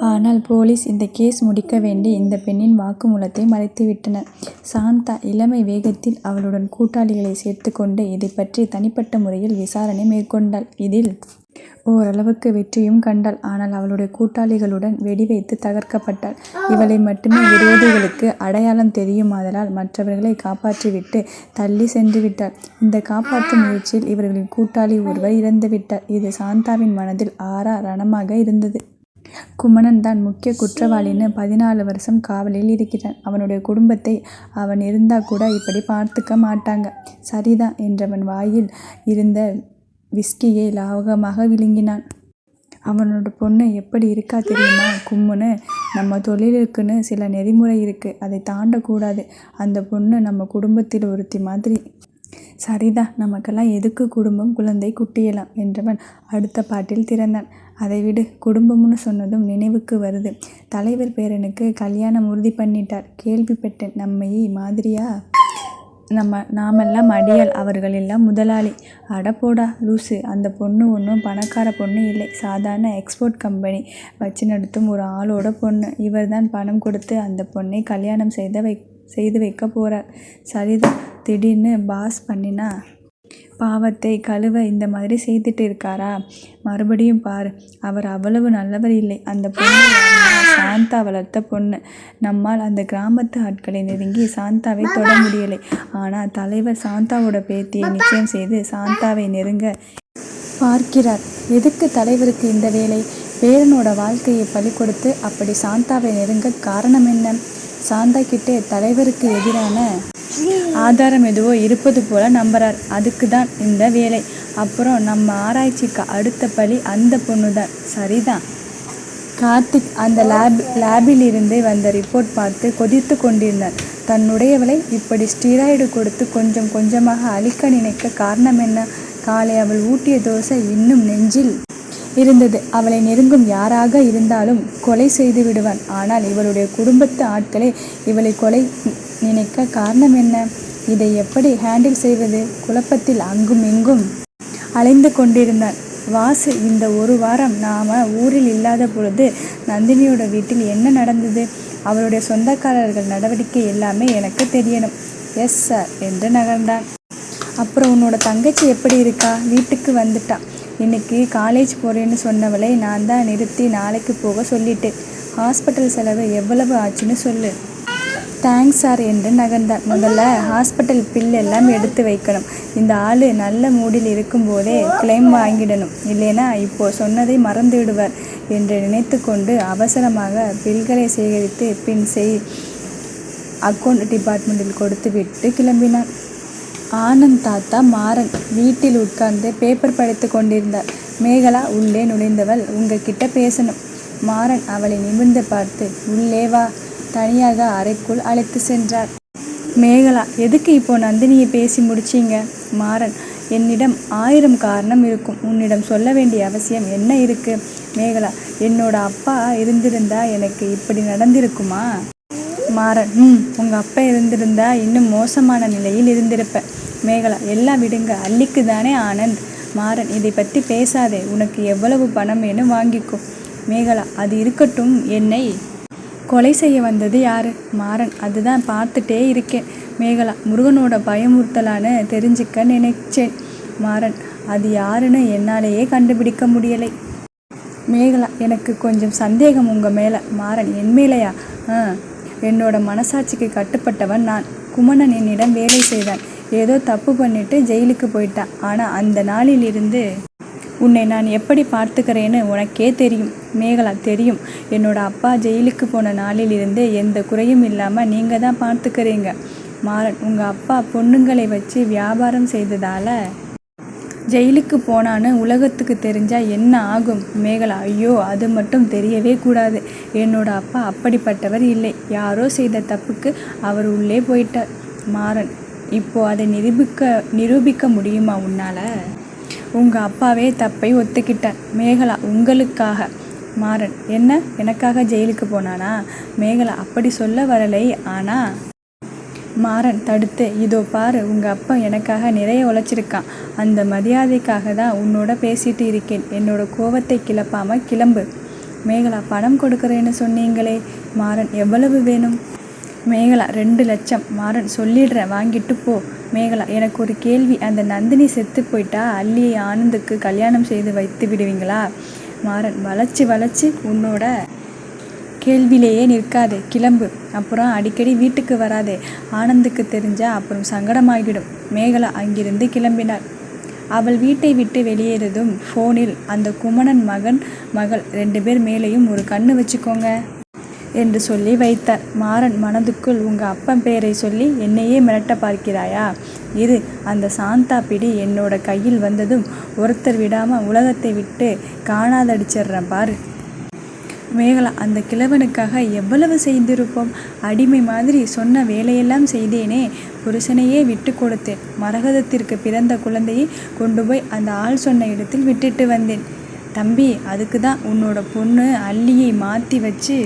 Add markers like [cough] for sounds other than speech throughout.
ஆனால் போலீஸ் இந்த கேஸ் முடிக்க வேண்டி இந்த பெண்ணின் வாக்குமூலத்தை மறைத்துவிட்டனர். சாந்தா இளமை வேகத்தில் அவளுடன் கூட்டாளிகளை சேர்த்துக் கொண்டு இதைப்பற்றி தனிப்பட்ட முறையில் விசாரணை மேற்கொண்டாள். இதில் ஓரளவுக்கு வெற்றியும் கண்டாள். ஆனால் அவளுடைய கூட்டாளிகளுடன் வெடிவைத்து தகர்க்கப்பட்டாள். இவளை மட்டுமே விரோதிகளுக்கு அடையாளம் தெரியுமாதலால் மற்றவர்களை காப்பாற்றிவிட்டு தள்ளிச் சென்றுவிட்டாள். இந்த காப்பாற்றும் முயற்சியில் இவர்களின் கூட்டாளி ஒருவர் இறந்துவிட்டார். இது சாந்தாவின் மனதில் ஆறா ரணமாக இருந்தது. குமணன் தான் முக்கிய குற்றவாளின்னு பதினாலு வருஷம் காவலில் இருக்கிறான். அவனுடைய குடும்பத்தை அவன் இருந்தாக்கூட இப்படி பார்த்துக்க மாட்டாங்க. சரிதான் என்றவன் வாயில் இருந்த விஸ்கியை லாவகமாக விழுங்கினான். அவனோட பொண்ணு எப்படி இருக்கா தெரியுமா? கும்முன்னு. நம்ம தொழிலுக்குன்னு சில நெறிமுறை இருக்கு. அதை தாண்டக் கூடாது. அந்த பொண்ணு நம்ம குடும்பத்தில் ஒருத்தி மாதிரி. சரிதான். நமக்கெல்லாம் எதுக்கு குடும்பம் குழந்தை குட்டியெல்லாம்? என்றவன் அடுத்த பாட்டில் திறந்தான். அதை விடு. குடும்பம்னு சொன்னதும் நினைவுக்கு வருது. தலைவர் பேரனுக்கு கல்யாணம் உறுதி பண்ணிட்டார். கேள்விப்பட்டேன். நம்மை மாதிரியா? நம்ம நாமெல்லாம் அடியாள். அவர்கள் எல்லாம் முதலாளி. அட போடா லூசு. அந்த பொண்ணு ஒன்றும் பணக்கார பொண்ணு இல்லை. சாதாரண எக்ஸ்போர்ட் கம்பெனி வச்சு நடத்தும் ஒரு ஆளோட பொண்ணு. இவர் தான் பணம் கொடுத்து அந்த பொண்ணை கல்யாணம் செய்து வைக்கப் போகிறார் சரிதான். திடீர்னு பாஸ் பண்ணினா? பாவத்தை கழுவ இந்த மாதிரி செய்துட்டு இருக்காரா? மறுபடியும் பாரு. அவர் அவ்வளவு நல்லவர் இல்லை. அந்த பொண்ணு சாந்தா வளர்த்த பொண்ணு. நம்மால் அந்த கிராமத்து ஆட்களை நெருங்கி சாந்தாவை தொட முடியலை. ஆனா தலைவர் சாந்தாவோட பேத்தியை நிச்சயம் செய்து சாந்தாவை நெருங்க பார்க்கிறார். எதுக்கு தலைவருக்கு இந்த வேலை? பேரனோட வாழ்க்கையை பலி கொடுத்து அப்படி சாந்தாவை நெருங்க காரணம் என்ன? சாந்தா கிட்டே தலைவருக்கு எதிரான ஆதாரம் எதுவோ இருப்பது போல நம்புறார். அதுக்கு தான் இந்த வேலை. அப்புறம் நம்ம ஆராய்ச்சிக்கு அடுத்த பழி அந்த பொண்ணு தான். சரிதான். கார்த்திக் அந்த லேப் லேபில் இருந்தே வந்த ரிப்போர்ட் பார்த்து கொதித்து கொண்டிருந்தார் தன்னுடையவளை இப்படி ஸ்டீராய்டு கொடுத்து கொஞ்சம் கொஞ்சமாக அழிக்க நினைக்க காரணம் என்ன? காலை அவள் ஊட்டிய தோசை இன்னும் நெஞ்சில் இருந்தது. அவளை நெருங்கும் யாராக இருந்தாலும் கொலை செய்து விடுவான் ஆனால் இவளுடைய குடும்பத்து ஆட்களே இவளை கொலை நினைக்க காரணம் என்ன? இதை எப்படி ஹேண்டில் செய்வது? குழப்பத்தில் அங்கும் இங்கும் அலைந்து கொண்டிருந்தான். வாசு இந்த ஒரு வாரம் நாம ஊரில் இல்லாத பொழுது நந்தினியோட வீட்டில் என்ன நடந்தது? அவளுடைய சொந்தக்காரர்கள் நடவடிக்கை எல்லாமே எனக்கு தெரியணும். எஸ் சார் என்று நகர்ந்தான். அப்புறம் உன்னோட தங்கச்சி எப்படி இருக்கா? வீட்டுக்கு வந்துட்டா. இன்னைக்கு காலேஜ் போகிறேன்னு சொன்னவளை நான் தான் நிறுத்தி நாளைக்கு போக சொல்லிட்டேன். ஹாஸ்பிட்டல் செலவு எவ்வளவு ஆச்சுன்னு சொல்லு. தேங்க்ஸ் சார் என்று நகர்ந்தார் முதல்ல ஹாஸ்பிட்டல் பில் எல்லாம் எடுத்து வைக்கணும். இந்த ஆள் நல்ல மூடில் இருக்கும்போதே கிளைம் வாங்கிடணும். இல்லைனா இப்போ சொன்னதை மறந்துவிடுவார் என்று நினைத்து கொண்டு அவசரமாக பில்களை சேகரித்து பின் செய் அக்கவுண்ட் கொடுத்து கொடுத்துவிட்டு கிளம்பினான். ஆனந்த் தாத்தா மாறன் வீட்டில் உட்கார்ந்து பேப்பர் படித்துக் கொண்டிருந்தார். மேகலா உள்ளே நுழைந்தவள் உங்ககிட்ட பேசணும். மாறன் அவளை நிமிர்ந்து பார்த்து உள்ளே வா. தனியாக அறைக்குள் அழைத்து சென்றார். மேகலா எதுக்கு இப்போ நந்தினியை பேசி முடிச்சிங்க மாறன் என்னிடம் ஆயிரம் காரணம் இருக்கும். உன்னிடம் சொல்ல வேண்டிய அவசியம் என்ன இருக்கு? மேகலா என்னோட அப்பா இருந்திருந்தா எனக்கு இப்படி நடந்திருக்குமா? மாறன் ம் உங்கள் அப்பா இருந்திருந்தா இன்னும் மோசமான நிலையில் இருந்திருப்ப. மேகலா எல்லாம் விடுங்க அள்ளிக்கு தானே ஆனந்த். மாறன் இதை பற்றி பேசாதே. உனக்கு எவ்வளவு பணம் வேணும் வாங்கிக்கோ. மேகலா அது இருக்கட்டும் என்னை கொலை செய்ய வந்தது யாரு? மாறன் அதுதான் பார்த்துட்டே இருக்கேன். மேகலா முருகனோட பயமுறுத்தலான்னு தெரிஞ்சுக்க நினைச்சேன். மாறன் அது யாருன்னு என்னாலேயே கண்டுபிடிக்க முடியலை. மேகலா எனக்கு கொஞ்சம் சந்தேகம் உங்கள் மேலே மாறன் என் மேலையா ஆ என்னோட மனசாட்சிக்கு கட்டுப்பட்டவன் நான். குமணன் என்னிடம் வேலை செய்தான். ஏதோ தப்பு பண்ணிட்டு ஜெயிலுக்கு போயிட்டான். ஆனால் அந்த நாளில் இருந்து உன்னை நான் எப்படி பார்த்துக்கிறேன்னு உனக்கே தெரியும். மேகலா தெரியும். என்னோட அப்பா ஜெயிலுக்கு போன நாளில் இருந்து எந்த குறையும் இல்லாமல் நீங்கள் தான் பார்த்துக்கிறீங்க மாறன் உங்கள் அப்பா பொண்ணுங்களை வச்சு வியாபாரம் செய்ததால ஜெயிலுக்கு போனான்னு உலகத்துக்கு தெரிஞ்சால் என்ன ஆகும்? மேகலா ஐயோ அது மட்டும் தெரியவே கூடாது. என்னோட அப்பா அப்படிப்பட்டவர் இல்லை. யாரோ செய்த தப்புக்கு அவர் உள்ளே போயிட்டார். மாறன் இப்போ அதை நிரூபிக்க நிரூபிக்க முடியுமா உன்னால் உங்கள் அப்பாவே தப்பை ஒத்துக்கிட்டார். மேகலா உங்களுக்காக. மாறன் என்ன எனக்காக ஜெயிலுக்கு போனானா? மேகலா அப்படி சொல்ல வரலை. ஆனா மாறன் தடுத்து இதோ பாரு உங்கள் அப்பா எனக்காக நிறைய உழைச்சிருக்கான். அந்த மரியாதைக்காக தான் உன்னோட பேசிட்டு இருக்கேன். என்னோட கோவத்தை கிளப்பாம கிளம்பு. மேகலா பணம் கொடுக்குறேன்னு சொன்னீங்களே மாறன் எவ்வளவு வேணும் மேகலா ரெண்டு லட்சம் மாறன் சொல்லிடுறேன் வாங்கிட்டு போ மேகலா எனக்கு ஒரு கேள்வி அந்த நந்தினி செத்து போயிட்டா அல்லியை ஆனந்துக்கு கல்யாணம் செய்து வைத்து விடுவீங்களா மாறன் வளைச்சி வளைச்சி உன்னோட கேள்வியிலேயே நிற்காதே. கிளம்பு. அப்புறம் அடிக்கடி வீட்டுக்கு வராதே. ஆனந்துக்கு தெரிஞ்சா அப்புறம் சங்கடமாகிடும். மேகலா அங்கிருந்து கிளம்பினாள். அவள் வீட்டை விட்டு வெளியேறதும் ஃபோனில் அந்த குமணன் மகன் மகள் ரெண்டு பேர் மேலேயும் ஒரு கண்ணு வச்சுக்கோங்க என்று சொல்லி வைத்தார். மாறன் மனதுக்குள் உங்கள் அப்பன் பெயரை சொல்லி என்னையே மிரட்ட பார்க்கிறாயா? இரு. அந்த சாந்தா பிடி என்னோட கையில் வந்ததும் ஒருத்தர் விடாமல் உலகத்தை விட்டு காணாதடிச்சிடுறேன் பாரு. மேகலா அந்த கிழவனுக்காக எவ்வளவு செய்திருப்போம்? அடிமை மாதிரி சொன்ன வேலையெல்லாம் செய்தேனே. புருஷனையே விட்டு கொடுத்தேன். மரகதத்திற்கு பிறந்த குழந்தையை கொண்டு போய் அந்த ஆள் சொன்ன இடத்தில் விட்டுட்டு வந்தேன். தம்பி அதுக்கு தான் உன்னோட பொண்ணு அள்ளியை மாற்றி வச்சு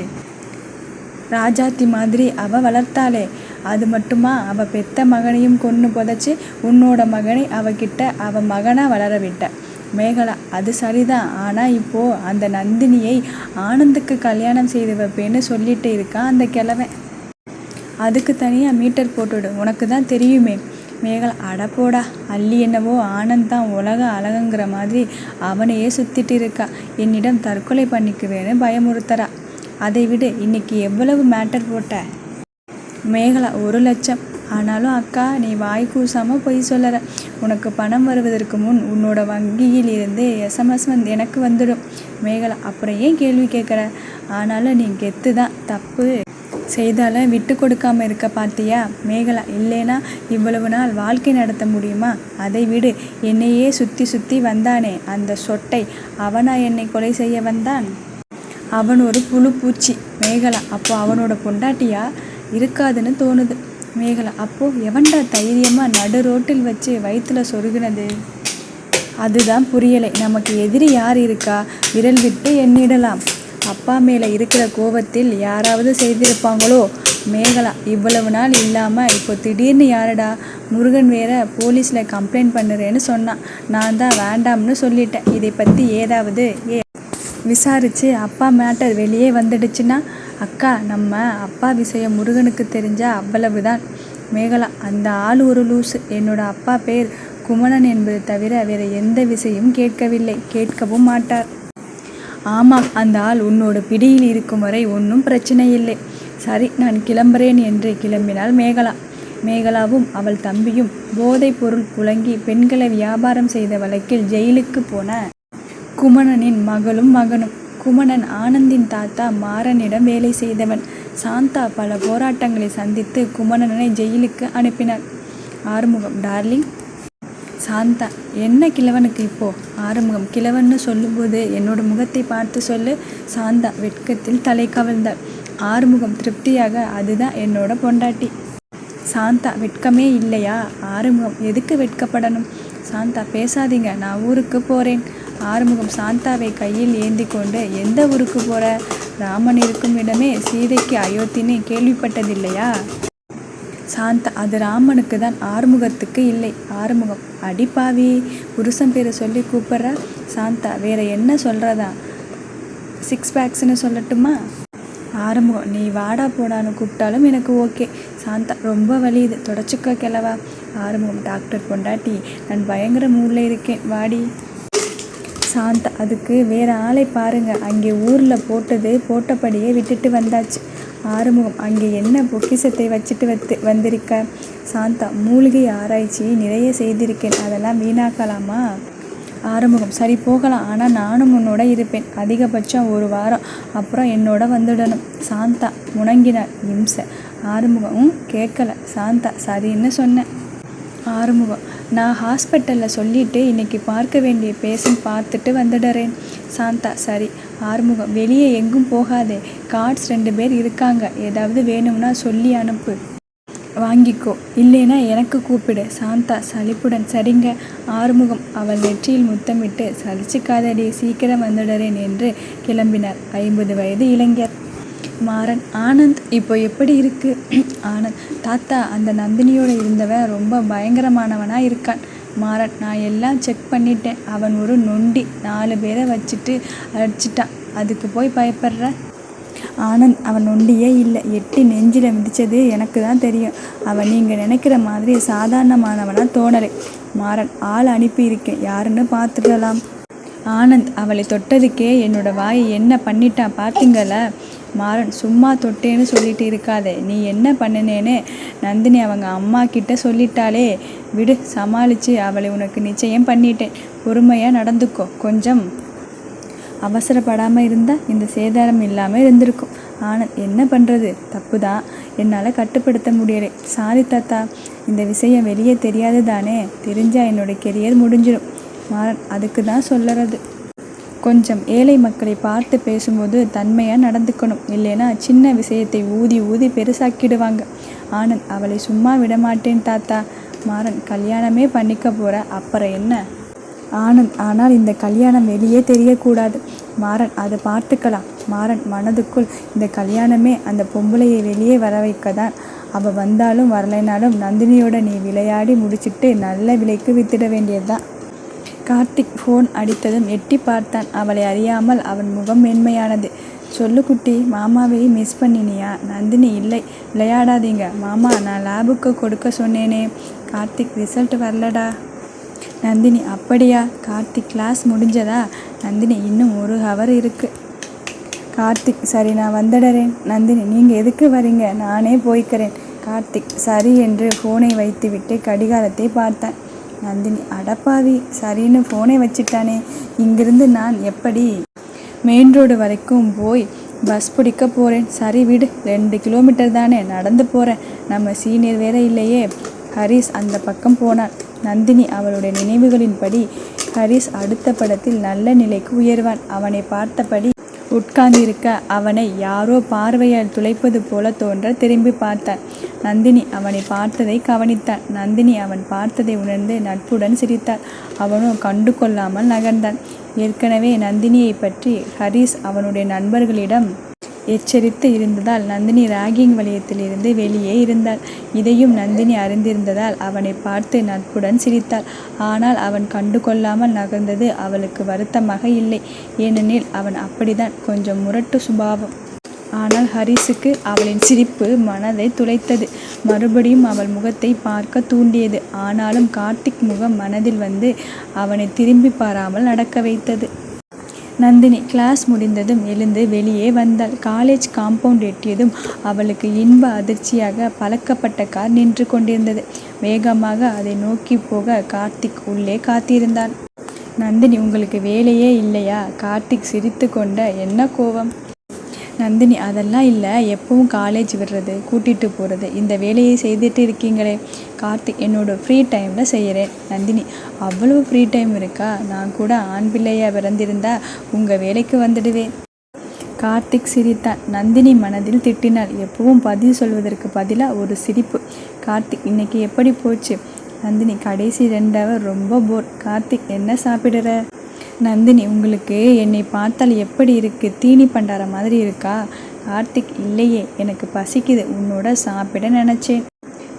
ராஜாத்தி மாதிரி அவ வளர்த்தாளே. அது மட்டுமா? அவ பெத்த மகனையும் கொன்று புதைச்சி உன்னோட மகனை அவகிட்ட அவ மகனாக வளர விட்ட. மேகலா அது சரிதான். ஆனால் இப்போது அந்த நந்தினியை ஆனந்துக்கு கல்யாணம் செய்து வைப்பேன்னு சொல்லிட்டு இருக்கான் அந்த கிழவன். அதுக்கு தனியாக மீட்டர் போட்டுவிடு உனக்கு தான் தெரியுமே. மேகலா அட போடா அல்லி என்னவோ ஆனந்த் தான் உலக அழகுங்கிற மாதிரி அவனையே சுத்திட்டு இருக்கா. என்னிடம் தற்கொலை பண்ணிக்குவேன்னு பயமுறுத்துறா. அதை விடு இன்னைக்கு எவ்வளவு மேட்டர் போட்ட? மேகலா ஒரு லட்சம். ஆனாலும் அக்கா நீ வாய் கூசாமல் பொய் சொல்லற. உனக்கு பணம் வருவதற்கு முன் உன்னோட வங்கியில் இருந்து எஸ்எம்எஸ் வந்து எனக்கு வந்துடும். மேகலா அப்புறம் ஏன் கேள்வி கேட்குற? ஆனாலும் நீ கெத்து தான். தப்பு செய்தால விட்டு கொடுக்காம இருக்க பார்த்தியா மேகலா இல்லைனா இவ்வளவு நாள் வாழ்க்கை நடத்த முடியுமா? அதை விடு. என்னையே சுற்றி சுற்றி வந்தானே அந்த சொட்டை. அவனா என்னை கொலை செய்ய வந்தான்? அவன் ஒரு புழு பூச்சி மேகலா அப்போ அவனோட பொண்டாட்டியா? இருக்காதுன்னு தோணுது. மேகலா. அப்போது எவன்டா தைரியமாக நடு ரோட்டில் வச்சு வயிற்றில் சொருகினது? அதுதான் புரியலை. நமக்கு எதிரி யார் இருக்கா? விரல் விட்டு எண்ணிடலாம். அப்பா மேலே இருக்கிற கோபத்தில் யாராவது செய்திருப்பாங்களோ? மேகலா இவ்வளவு நாள் இல்லாமல் இப்போ திடீர்னு யாரடா? முருகன் வேற போலீஸில் கம்ப்ளைண்ட் பண்ணுறேன்னு சொன்னான். நான் தான் வேண்டாம்னு சொல்லிட்டேன். இதை பற்றி ஏதாவது ஏ விசாரித்து அப்பா மேட்டர் வெளியே வந்துடுச்சுன்னா அக்கா நம்ம அப்பா விஷயம் முருகனுக்கு தெரிஞ்சா அவ்வளவுதான். மேகலா அந்த ஆள் ஒரு லூசு. என்னோட அப்பா பேர் குமணன் என்பது தவிர வேற எந்த விஷயம் கேட்கவில்லை. கேட்கவும் மாட்டார். ஆமாம் அந்த ஆள் உன்னோட பிடியில் இருக்கும் வரை ஒன்றும் பிரச்சனை இல்லை சரி நான் கிளம்புறேன் என்று கிளம்பினாள் மேகலா. மேகலாவும் அவள் தம்பியும் போதைப் பொருள் புழங்கி பெண்களை வியாபாரம் செய்த வழக்கில் ஜெயிலுக்கு போன குமணனின் மகளும் மகனும். குமணன் ஆனந்தின் தாத்தா மாறனிடம் வேலை செய்தவன். சாந்தா பல போராட்டங்களை சந்தித்து குமணனை ஜெயிலுக்கு அனுப்பினார். ஆறுமுகம் டார்லிங். சாந்தா என்ன கிழவனுக்கு இப்போ? ஆறுமுகம் கிழவன்னு சொல்லும்போது என்னோட முகத்தை பார்த்து சொல்லு. சாந்தா வெட்கத்தில் தலை கவிழ்ந்தாள். ஆறுமுகம் திருப்தியாக அதுதான் என்னோட பொண்டாட்டி. சாந்தா வெட்கமே இல்லையா? ஆறுமுகம் எதுக்கு வெட்கப்படணும்? சாந்தா பேசாதீங்க நான் ஊருக்கு போகிறேன் ஆறுமுகம் சாந்தாவை கையில் ஏந்தி கொண்டு எந்த ஊருக்கு போற? ராமன் இருக்கும் இடமே சீதைக்கு அயோத்தின்னு கேள்விப்பட்டதில்லையா? சாந்தா அது ராமனுக்கு தான் ஆறுமுகத்துக்கு இல்லை. ஆறுமுகம் அடிப்பாவி. புருஷன் பேரை சொல்லி கூப்பிட்ற? சாந்தா வேற என்ன சொல்கிறதா சிக்ஸ் பேக்ஸ்னு சொல்லட்டுமா? ஆறுமுகம் நீ வாடா போடான்னு கூப்பிட்டாலும் எனக்கு ஓகே. சாந்தா ரொம்ப வலி இது. தொடச்சிக்க கிளவா ஆறுமுகம் டாக்டர் பொண்டாட்டி நான் பயங்கர மூடில் இருக்கேன். வாடி. சாந்தா அதுக்கு வேற ஆளை பாருங்க. அங்கே ஊரில் போட்டது போட்டபடியே விட்டுட்டு வந்தாச்சு. ஆறுமுகம் அங்கே என்ன பொக்கிஷத்தை வச்சுட்டு வந்து வந்திருக்க? சாந்தா மூலிகை ஆராய்ச்சி நிறைய செய்திருக்கேன். அதெல்லாம் வீணாக்கலாமா? ஆறுமுகம் சரி போகலாம். ஆனால் நானும் உன்னோட இருப்பேன். அதிகபட்சம் ஒரு வாரம். அப்புறம் என்னோட வந்துடணும். சாந்தா முணங்கினார். இம்சை. ஆறுமுகம் கேட்கல. சாந்தா சரின்னு சொன்னேன். ஆறுமுகம் நான் ஹாஸ்பிட்டலில் சொல்லிவிட்டு இன்றைக்கி பார்க்க வேண்டிய பேஷண்ட் பார்த்துட்டு வந்துடுறேன். சாந்தா சரி. ஆறுமுகம் வெளியே எங்கும் போகாதே. கார்ட்ஸ் ரெண்டு பேர் இருக்காங்க. ஏதாவது வேணும்னா சொல்லி அனுப்பு. வாங்கிக்கோ. இல்லைனா எனக்கு கூப்பிடு. சாந்தா சலிப்புடன் சரிங்க. ஆறுமுகம் அவள் நெற்றியில் முத்தமிட்டு சலிச்சுக்காதடி சீக்கிரம் வந்துடுறேன் என்று கிளம்பினார். ஐம்பது வயது இளைஞர். மாறன். ஆனந்த் இப்போ எப்படி இருக்கு? [clears throat] ஆனந்த் தாத்தா அந்த நந்தினியோட இருந்தவன் ரொம்ப பயங்கரமானவனாக இருக்கான். மாறன் நான் எல்லாம் செக் பண்ணிட்டேன். அவன் ஒரு நொண்டி. நாலு பேரை வச்சுட்டு அடிச்சிட்டான். அதுக்கு போய் பயப்படுற? ஆனந்த் அவன் ஒண்டியே இல்லை. எட்டி நெஞ்சில் மிதிச்சது எனக்கு தான் தெரியும். அவன் நீங்கள் நினைக்கிற மாதிரி சாதாரணமானவனாக தோணலை. மாறன் ஆள் அனுப்பியிருக்கேன் யாருன்னு பார்த்துக்கலாம் ஆனந்த் அவளை தொட்டதுக்கே என்னோட வாயை என்ன பண்ணிட்டான் பார்த்தீங்களா மாறன் சும்மா தொட்டேன்னு சொல்லிட்டு இருக்காதே. நீ என்ன பண்ணினேன்னு நந்தினி அவங்க அம்மா கிட்ட சொல்லிட்டாளே. விடு சமாளித்து அவளை உனக்கு நிச்சயம் பண்ணிட்டேன். பொறுமையாக நடந்துக்கோ. கொஞ்சம் அவசரப்படாமல் இருந்தால் இந்த சேதாரம் இல்லாமல் இருந்திருக்கும். ஆனால் என்ன பண்ணுறது தப்பு தான் என்னால் கட்டுப்படுத்த முடியலை. சாரி தாத்தா. இந்த விஷயம் வெளியே தெரியாது தானே தெரிஞ்சால் என்னோட கெரியர் முடிஞ்சிடும் மாறன் அதுக்கு தான் சொல்லறது கொஞ்சம் ஏழை மக்களை பார்த்து பேசும்போது தன்மையாக நடந்துக்கணும். இல்லைன்னா சின்ன விஷயத்தை ஊதி ஊதி பெருசாக்கிடுவாங்க. ஆனந்த் அவளை சும்மா விடமாட்டேன் தாத்தா. மாறன் கல்யாணமே பண்ணிக்க போகிற அப்புறம் என்ன? ஆனந்த் ஆனால் இந்த கல்யாணம் வெளியே தெரியக்கூடாது. மாறன் அதை பார்த்துக்கலாம். மாறன் மனதுக்குள் இந்த கல்யாணமே அந்த பொம்பளையை வெளியே வர வைக்க தான் அவள் வந்தாலும் வரலைனாலும் நந்தினியோட நீ விளையாடி முடிச்சிட்டு நல்ல விலைக்கு வித்திட வேண்டியதுதான். கார்த்திக் ஃபோன் அடித்ததும் எட்டி பார்த்தான். அவளை அறியாமல் அவன் முகம் மென்மையானது. சொல்லு குட்டி மாமாவை மிஸ் பண்ணினியா? நந்தினி இல்லை. விளையாடாதீங்க. மாமா நான் லேபுக்கு கொடுக்க சொன்னேனே. கார்த்திக் ரிசல்ட் வரலடா. நந்தினி அப்படியா? கார்த்திக் கிளாஸ் முடிஞ்சதா? நந்தினி இன்னும் ஒரு ஹவர் இருக்குது கார்த்திக் சரி நான் வந்துடுறேன். நந்தினி நீங்கள் எதுக்கு வரீங்க? நானே போய்க்கிறேன். கார்த்திக் சரி என்று ஃபோனை வைத்துவிட்டு கடிகாரத்தை பார்த்தான். நந்தினி அடப்பாவி சரின்னு ஃபோனை வச்சிட்டானே. இங்கிருந்து நான் எப்படி? மெயின் ரோடு வரைக்கும் போய் பஸ் பிடிக்க போகிறேன் சரி விடு ரெண்டு கிலோமீட்டர் தானே நடந்து போகிறேன் நம்ம சீனியர் வேற இல்லையே. ஹரிஸ் அந்த பக்கம் போனான். நந்தினி அவளுடைய நினைவுகளின்படி ஹரிஸ் அடுத்த படத்தில் நல்ல நிலைக்கு உயர்வான். அவனை பார்த்தபடி உட்கார்ந்திருக்க அவனை யாரோ பார்வையால் துளைப்பது போல தோன்ற திரும்பி பார்த்தான். நந்தினி அவனை பார்த்ததை கவனித்தான். நந்தினி அவன் பார்த்ததை உணர்ந்து நட்புடன் சிரித்தாள். அவனும் கண்டு கொள்ளாமல் நகர்ந்தான். ஏற்கனவே நந்தினியை பற்றி ஹரிஸ் அவனுடைய நண்பர்களிடம் எச்சரித்து இருந்ததால் நந்தினி ராகிங் வளையத்திலிருந்து வெளியே இருந்தாள். இதையும் நந்தினி அறிந்திருந்ததால் அவனை பார்த்து நட்புடன் சிரித்தாள். ஆனால் அவன் கண்டு கொள்ளாமல் நகர்ந்தது அவளுக்கு வருத்தமாக இல்லை. ஏனெனில் அவன் அப்படிதான் கொஞ்சம் முரட்டு சுபாவம். ஆனால் ஹரிஸுக்கு அவளின் சிரிப்பு மனதை துளைத்தது. மறுபடியும் அவள் முகத்தை பார்க்க தூண்டியது. ஆனாலும் கார்த்திக் முகம் மனதில் வந்து அவனை திரும்பி பாராமல் நடக்க வைத்தது. நந்தினி கிளாஸ் முடிந்ததும் எழுந்து வெளியே வந்தாள். காலேஜ் காம்பவுண்ட் எட்டியதும் அவளுக்கு இன்ப அதிர்ச்சியாக பழக்கப்பட்ட கார் நின்று கொண்டிருந்தது. வேகமாக அதை நோக்கி போக கார்த்திக் உள்ளே காத்திருந்தான். நந்தினி உங்களுக்கு வேலையே இல்லையா? கார்த்திக் சிரித்து கொண்ட என்ன கோபம்? நந்தினி அதெல்லாம் இல்லை. எப்பவும் காலேஜ் விடுறது கூட்டிகிட்டு போகிறது இந்த வேலையை செய்துட்டு இருக்கீங்களே. கார்த்திக் என்னோட ஃப்ரீ டைமில் செய்கிறேன் நந்தினி அவ்வளவு ஃப்ரீ டைம் இருக்கா? நான் கூட ஆண் பிள்ளையாக பிறந்திருந்தா உங்கள் வேலைக்கு வந்துடுவேன். கார்த்திக் சிரித்தான். நந்தினி மனதில் திட்டினாள். எப்பவும் பதில் சொல்வதற்கு பதிலாக ஒரு சிரிப்பு. கார்த்திக் இன்னைக்கு எப்படி போச்சு? நந்தினி கடைசி ரெண்டாவது ரொம்ப போர் கார்த்திக் என்ன சாப்பிடுற? நந்தினி உங்களுக்கு என்னை பார்த்தால் எப்படி இருக்குது தீனி பண்டார மாதிரி இருக்கா? கார்த்திக் இல்லையே. எனக்கு பசிக்குது. உன்னோட சாப்பிட நினச்சேன்.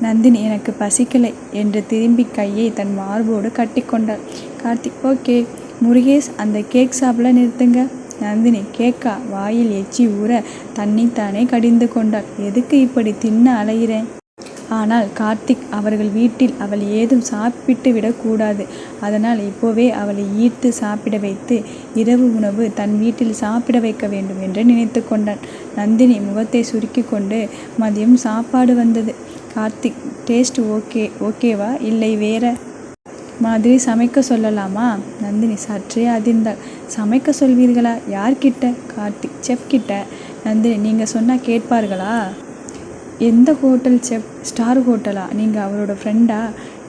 நந்தினி எனக்கு பசிக்கலை என்று திரும்பி கையை தன் மார்போடு கட்டிக்கொண்டாள் கார்த்திக் ஓகே. முருகேஷ் அந்த கேக் சாப்பிட நிறுத்துங்க. நந்தினி கேக்கா? வாயில் எச்சி ஊற தன்னைத்தானே கடிந்து கொண்டாள். எதுக்கு இப்படி தின்ன அலைகிறேன் ஆனால் கார்த்திக் அவர்கள் வீட்டில் அவள் ஏதும் சாப்பிட்டு விடக்கூடாது அதனால் இப்போவே அவளை ஈர்த்து சாப்பிட வைத்து இரவு உணவு தன் வீட்டில் சாப்பிட வைக்க வேண்டும் என்று நினைத்து கொண்டான் நந்தினி முகத்தை சுருக்கி கொண்டு மதியம் சாப்பாடு வந்தது. கார்த்திக் டேஸ்ட் ஓகே ஓகேவா? இல்லை வேற மாதிரி சமைக்க சொல்லலாமா? நந்தினி சற்றே அதிர்ந்தாள். சமைக்க சொல்வீர்களா? யார்கிட்ட? கார்த்திக் செஃப் கிட்ட. நந்தினி நீங்கள் சொன்னால் கேட்பார்களா? எந்த ஹோட்டல் செஃப் ஸ்டார் ஹோட்டலா? நீங்கள் அவரோட ஃப்ரெண்டா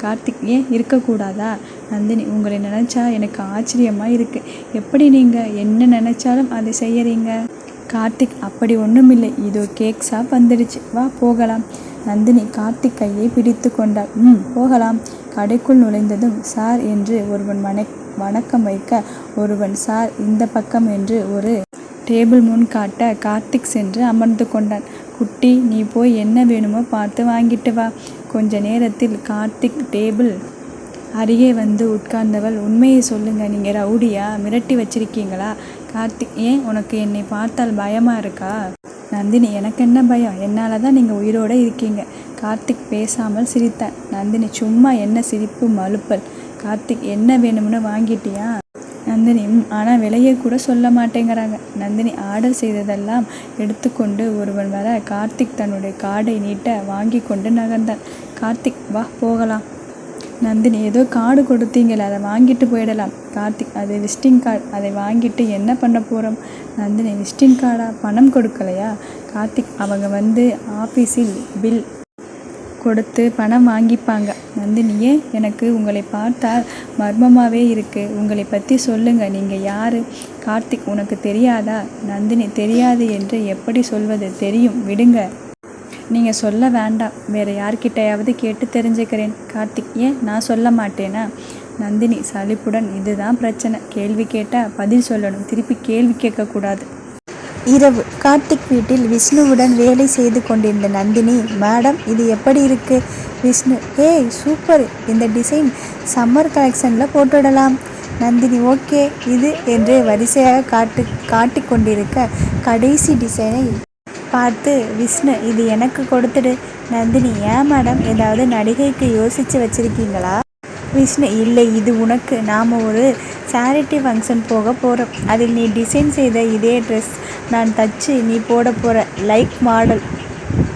கார்த்திக் ஏன் இருக்கக்கூடாதா? நந்தினி உங்களை நினச்சா எனக்கு ஆச்சரியமாக இருக்குது எப்படி நீங்கள் என்ன நினச்சாலும் அதை செய்யறீங்க? கார்த்திக் அப்படி ஒன்றுமில்லை இதோ கேக் ஷாப் வந்துடுச்சு. வா போகலாம். நந்தினி கார்த்திக் கையை பிடித்து கொண்டாள். ம் போகலாம். கடைக்குள் நுழைந்ததும் சார் என்று ஒருவன் வணக் வணக்கம் வைக்க ஒருவன் சார் இந்த பக்கம் என்று ஒரு டேபிள் முன் காட்ட கார்த்திக் சென்று அமர்ந்து கொண்டான். குட்டி நீ போய் என்ன வேணுமோ பார்த்து வாங்கிட்டு வா. கொஞ்ச நேரத்தில் கார்த்திக் டேபிள் அருகே வந்து உட்கார்ந்தவள் உண்மையை சொல்லுங்க. நீங்கள் ரவுடியா? மிரட்டி வச்சிருக்கீங்களா? கார்த்திக் ஏன் உனக்கு என்னை பார்த்தால் பயமாக இருக்கா? நந்தினி எனக்கு என்ன பயம்? என்னால் தான் நீங்கள் உயிரோடு இருக்கீங்க. கார்த்திக் பேசாமல் சிரித்தான் நந்தினி சும்மா என்ன சிரிப்பு மழுப்பல் கார்த்திக் என்ன வேணும்னு வாங்கிட்டியா? நந்தினி ஆனால் விலையை கூட சொல்ல மாட்டேங்கிறாங்க. நந்தினி ஆர்டர் செய்ததெல்லாம் எடுத்துக்கொண்டு ஒருவன் வர கார்த்திக் தன்னுடைய கார்டை நீட்ட வாங்கி கொண்டு நகர்ந்தான் கார்த்திக் வா போகலாம். நந்தினி ஏதோ கார்டு கொடுத்தீங்களே அதை வாங்கிட்டு போயிடலாம். கார்த்திக் அது விசிட்டிங் கார்டு அதை வாங்கிட்டு என்ன பண்ண போகிறோம் நந்தினி விசிட்டிங் கார்டா? பணம் கொடுக்கலையா? கார்த்திக் அவங்க வந்து ஆஃபீஸில் பில் கொடுத்து பணம் வாங்கிப்பாங்க. நந்தினியே எனக்கு உங்களை பார்த்தால் மர்மமாகவே இருக்குது உங்களை பற்றி சொல்லுங்கள் நீங்கள் யார்? கார்த்திக் உனக்கு தெரியாதா? நந்தினி தெரியாது என்று எப்படி சொல்வது? தெரியும். விடுங்க. நீங்கள் சொல்ல வேண்டாம். வேறு யார்கிட்டையாவது கேட்டு தெரிஞ்சுக்கிறேன். கார்த்திக் ஏன் நான் சொல்ல மாட்டேனா? நந்தினி சலிப்புடன் இதுதான் பிரச்சனை. கேள்வி கேட்டால் பதில் சொல்லணும். திருப்பி கேள்வி கேட்கக்கூடாது இரவு. கார்த்திக் வீட்டில் விஷ்ணுவுடன் வேலை செய்து கொண்டிருந்த நந்தினி மேடம் இது எப்படி இருக்கு? விஷ்ணு ஏய் சூப்பர் இந்த டிசைன் சம்மர் கலெக்ஷனில் போட்டுடலாம். நந்தினி ஓகே இது என்று வரிசையாக காட்டு காட்டிக் கொண்டிருக்க கடைசி டிசைனை பார்த்து விஷ்ணு இது எனக்கு கொடுத்துடு. நந்தினி ஏன் மேடம் ஏதாவது நடிகைக்கு யோசித்து வச்சுருக்கீங்களா? விஷ்ணு இல்லை இது உனக்கு. நாம் ஒரு சேரிட்டி ஃபங்க்ஷன் போக போகிறோம் அதில் நீ டிசைன் செய்த இதே ட்ரெஸ் நான் தச்சு நீ போட போகிற லைக் மாடல்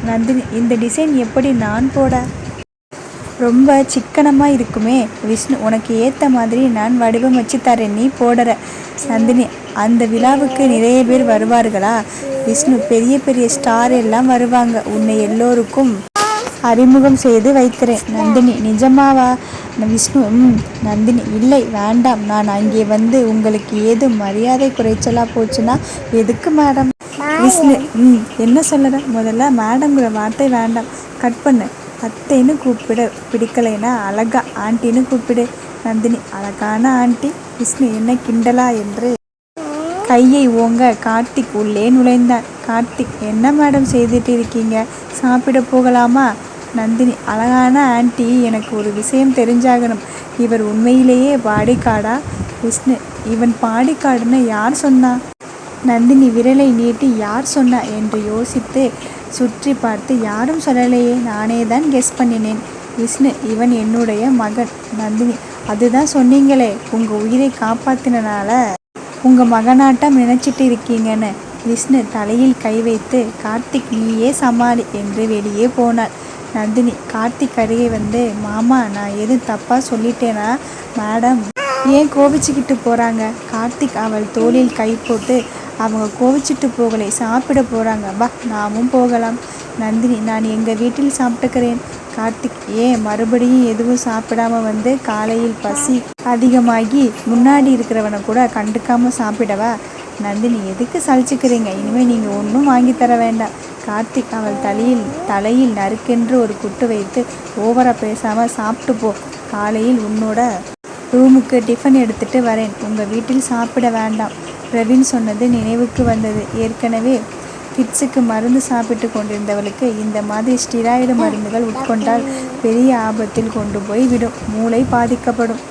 நந்தினி இந்த டிசைன் எப்படி நான் போட? ரொம்ப சிக்கனமாக இருக்குமே. விஷ்ணு உனக்கு ஏற்ற மாதிரி நான் வடிவமைச்சு தரேன். நீ போடுற. நந்தினி அந்த விழாவுக்கு நிறைய பேர் வருவார்களா? விஷ்ணு பெரிய பெரிய ஸ்டார் எல்லாம் வருவாங்க. உன்னை எல்லோருக்கும் அறிமுகம் செய்து வைக்கிறேன். நந்தினி நிஜமாவா? விஷ்ணு ம் நந்தினி இல்லை வேண்டாம். நான் அங்கே வந்து உங்களுக்கு ஏது மரியாதை குறைச்சலாக போச்சுன்னா எதுக்கு மேடம் விஷ்ணு ம் என்ன சொல்லுற முதல்ல மேடம்ங்கிற வார்த்தை வேண்டாம். கட் பண்ணு. அத்தைன்னு கூப்பிட. பிடிக்கலைன்னா அழகா ஆண்டின்னு கூப்பிடு. நந்தினி அழகான ஆண்டி விஷ்ணு என்ன கிண்டலா என்று கையை ஓங்க கார்த்திக் உள்ளே நுழைந்தார். கார்த்திக் என்ன மேடம் செய்துட்டு இருக்கீங்க? சாப்பிட போகலாமா? நந்தினி அழகான ஆன்ட்டி எனக்கு ஒரு விஷயம் தெரிஞ்சாகணும். இவர் உண்மையிலேயே பாடிக்காடா? விஷ்ணு இவன் பாடிக்காடுன்னு யார் சொன்னா? நந்தினி விரலை நீட்டி யார் சொன்னா? என்று யோசித்து சுற்றி பார்த்து யாரும் சொல்லலையே நானே தான் கெஸ் பண்ணினேன். விஷ்ணு இவன் என்னுடைய மகன். நந்தினி அதுதான் சொன்னீங்களே உங்கள் உயிரை காப்பாத்தினால உங்கள் மகனாட்டம் நினச்சிட்டு இருக்கீங்கன்னு விஷ்ணு தலையில் கை வைத்து கார்த்திக் நீயே சமாளி என்று வெளியே போனாள் நந்தினி கார்த்திக் அருகே வந்து மாமா நான் எதுவும் தப்பாக சொல்லிட்டேனா மேடம்? ஏன் கோவிச்சுக்கிட்டு போகிறாங்க கார்த்திக் அவள் தோளில் கை போட்டு அவங்க கோவிச்சிட்டு போகலை சாப்பிட போகிறாங்க வா நாமும் போகலாம். நந்தினி நான் எங்கள் வீட்டில் சாப்பிட்டுக்கிறேன். கார்த்திக் ஏன் மறுபடியும் எதுவும் சாப்பிடாம வந்து காலையில் பசி அதிகமாகி முன்னாடி இருக்கிறவனை கூட கண்டுக்காம சாப்பிடவா? நந்தினி எதுக்கு சலிச்சுக்கிறீங்க? இனிமேல் நீங்கள் ஒன்றும் வாங்கி தர வேண்டாம். கார்த்திக் அவள் தலையில் தலையில் நறுக்கென்று ஒரு குட்டு வைத்து ஓவராக பேசாமல் சாப்பிட்டு போ. காலையில் உன்னோட ரூமுக்கு டிஃபன் எடுத்துட்டு வரேன். உங்கள் வீட்டில் சாப்பிட வேண்டாம். பிரவீன் சொன்னது நினைவுக்கு வந்தது. ஏற்கனவே கிட்ஸுக்கு மருந்து சாப்பிட்டு கொண்டிருந்தவளுக்கு இந்த மாதிரி ஸ்டிராய்டு மருந்துகள் உட்கொண்டால் பெரிய ஆபத்தில் கொண்டு போய் விடும் மூளை பாதிக்கப்படும்.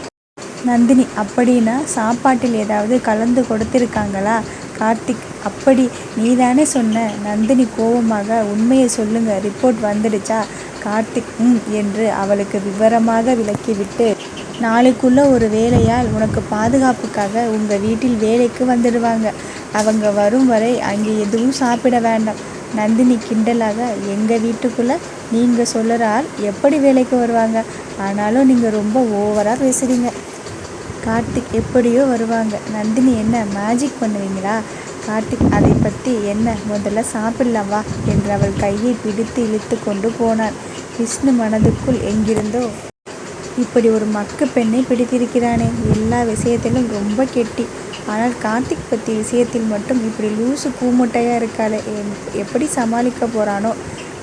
நந்தினி அப்படின்னா சாப்பாட்டில் ஏதாவது கலந்து கொடுத்துருக்காங்களா? கார்த்திக் அப்படி நீதானே சொன்ன. நந்தினி கோபமாக உண்மையை சொல்லுங்க ரிப்போர்ட் வந்துடுச்சா? கார்த்திக் ம் என்று அவளுக்கு விவரமாக விளக்கிவிட்டு நாளைக்குள்ளே ஒரு வேலையால் உனக்கு பாதுகாப்புக்காக உங்கள் வீட்டில் வேலைக்கு வந்துடுவாங்க. அவங்க வரும் வரை அங்கே எதுவும் சாப்பிட வேண்டாம். நந்தினி கிண்டலாக எங்கள் வீட்டுக்குள்ளே? நீங்கள் சொல்லுற ஆள் எப்படி வேலைக்கு வருவாங்க? ஆனாலும் நீங்கள் ரொம்ப ஓவராக பேசுகிறீங்க கார்த்திக் எப்படியோ வருவாங்க. நந்தினி என்ன மேஜிக் பண்ணுவீங்களா? கார்த்திக் அதை பற்றி என்ன? முதல்ல சாப்பிடலாம் வா என்று அவள் கையை பிடித்து இழுத்து கொண்டு போனான். விஷ்ணு மனதுக்குள் எங்கிருந்தோ இப்படி ஒரு மக்கு பெண்ணை பிடித்திருக்கிறானே. எல்லா விஷயத்திலும் ரொம்ப கெட்டி. ஆனால் கார்த்திக் பற்றி விஷயத்தில் மட்டும் இப்படி லூசு கூமுட்டையாக இருக்காளே. என்- எப்படி சமாளிக்க போகிறானோ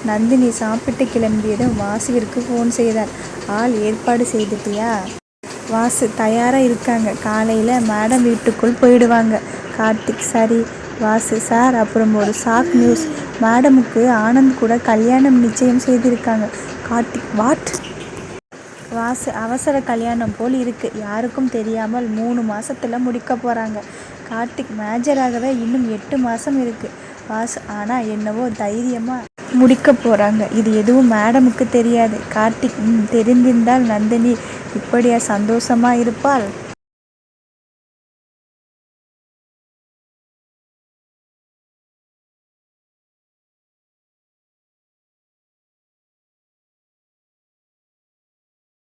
நந்தினி சாப்பிட்டு கிளம்பியதும் வாசுவிற்கு ஃபோன் செய்தார் ஆள் ஏற்பாடு செய்துட்டியா? வாசு தயாராக இருக்காங்க. காலையில் மேடம் வீட்டுக்குள் போயிடுவாங்க. கார்த்திக் சரி வாசு சார் அப்புறம் ஒரு ஷாக் நியூஸ் மேடமுக்கு ஆனந்த் கூட கல்யாணம் நிச்சயம் செய்திருக்காங்க. கார்த்திக் வாட் வாசு அவசர கல்யாணம் போல் இருக்குது யாருக்கும் தெரியாமல் மூணு மாதத்தில் முடிக்க போகிறாங்க கார்த்திக் மேஜராகவே இன்னும் எட்டு மாதம் இருக்குது வாசு ஆனால் என்னவோ தைரியமாக முடிக்க போகிறாங்க இது எதுவும் மேடமுக்கு தெரியாது. கார்த்திக் தெரிந்திருந்தால் நந்தினி இப்படியா சந்தோஷமாக இருப்பாள்?